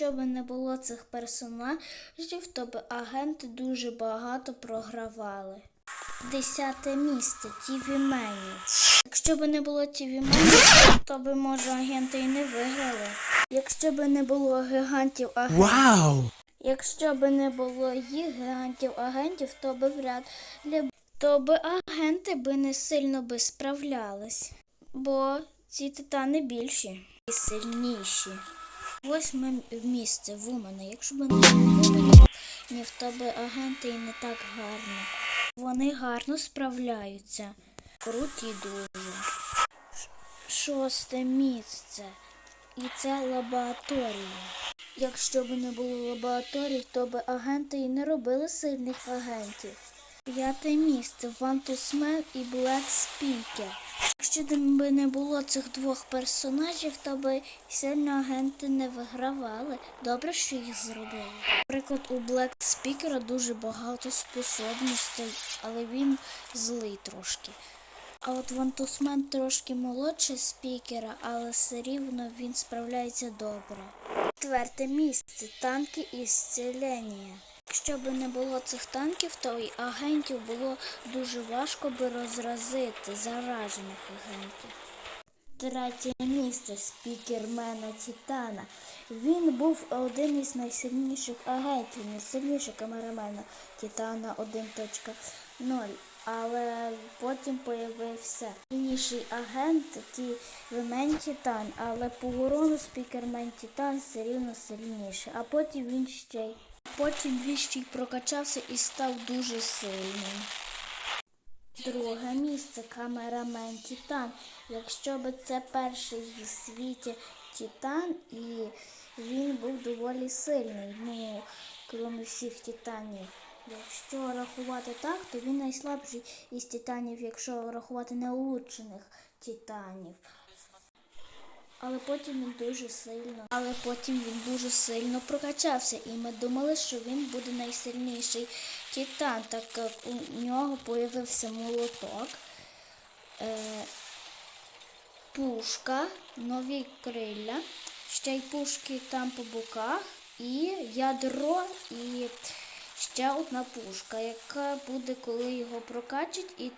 Якщо б не було цих персонажів, то б агенти дуже багато програвали. Десяте місце Тіві Мені. Якщо б не було Тіві Мені, то б, може, агенти і не виграли. Якщо б не було гігантів агентів. Wow! Якщо б не було їх гігантів агентів, то би вряд ли то би агенти би не сильно би справлялись. Бо ці титани більші і сильніші. Восьме місце Вумена. Якщо б не було Вуменів, то би агенти і не так гарно. Вони гарно справляються. Круті дуже. Шосте місце. І це лабораторія. Якщо б не було лабораторій, то б агенти і не робили сильних агентів. П'яте місце Вантусмен і Блек Спікер. Якщо б не було цих двох персонажів, то б сильно агенти не вигравали. Добре, що їх зробили. Наприклад, у Блек Спікера дуже багато способностей, але він злий трошки. А от Вантусмен трошки молодше спікера, але все рівно він справляється добре. Четверте місце танки і зцілення. Якщо б не було цих танків, то й агентів було дуже важко би розразити заражених агентів. Третє місце спікермена Титана. Він був один із найсильніших агентів, найсильніший камерамена Титана 1.0. Але потім появився сильніший агент Тівмен Титан, але по спікермен Титан все рівно сильніший. А потім він ще й потім він ще й прокачався і став дуже сильним. Друге місце камерамен Титан. Якщо б це перший в світі Титан, і він був доволі сильний, ну, крім всіх титанів. Якщо рахувати так, то він найслабший із титанів, якщо рахувати неулучшених титанів. Але потім він дуже сильно, але потім він дуже сильно прокачався, і ми думали, що він буде найсильніший титан, так як у нього появився молоток, е, пушка, нові крилля, ще й пушки там по боках, і ядро, і ще одна пушка, яка буде, коли його прокачать, і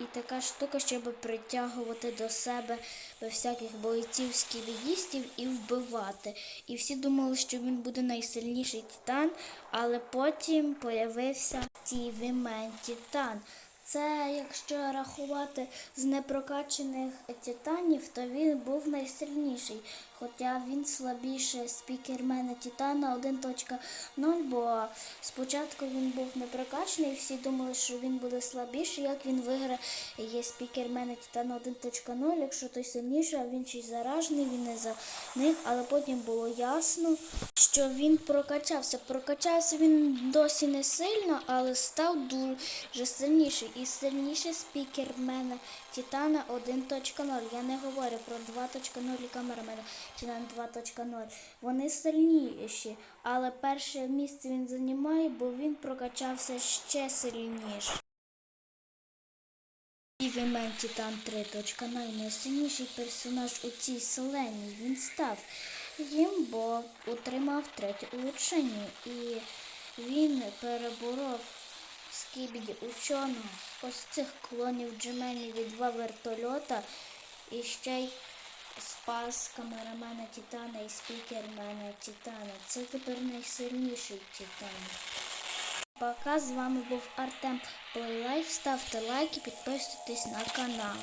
і така штука, щоб притягувати до себе всяких бойців скібідістів і вбивати. І всі думали, що він буде найсильніший титан, але потім появився Тівімен Титан. Це, якщо рахувати з непрокачених титанів, то він був найсильніший. Хоча він слабіше спікермена Титана 1.0, бо спочатку він був непрокачений, всі думали, що він буде слабіший, як він виграє є спікермена Титана 1.0, якщо той сильніший, а він ще й заражений, він не за них, але потім було ясно, що він прокачався. Прокачався він досі не сильно, але став дуже сильніший. І сильніший спікермена Титана 1.0. Я не говорю про 2.0 і камерамена Титан 2.0. Вони сильніші, але перше місце він займає, бо він прокачався ще сильніше. Івімен Титан 3.0 найсильніший персонаж у цій вселенні. Він став їм, бо отримав третє улучшення. І він переборов скібіді ученого, ось цих клонів Джемелі від два вертольота і ще й спас камерамена Титана і спікермена Титана. Це тепер найсильніший Титан. Пока з вами був Артем Плейлайф. Ставте лайки, підписуйтесь на канал.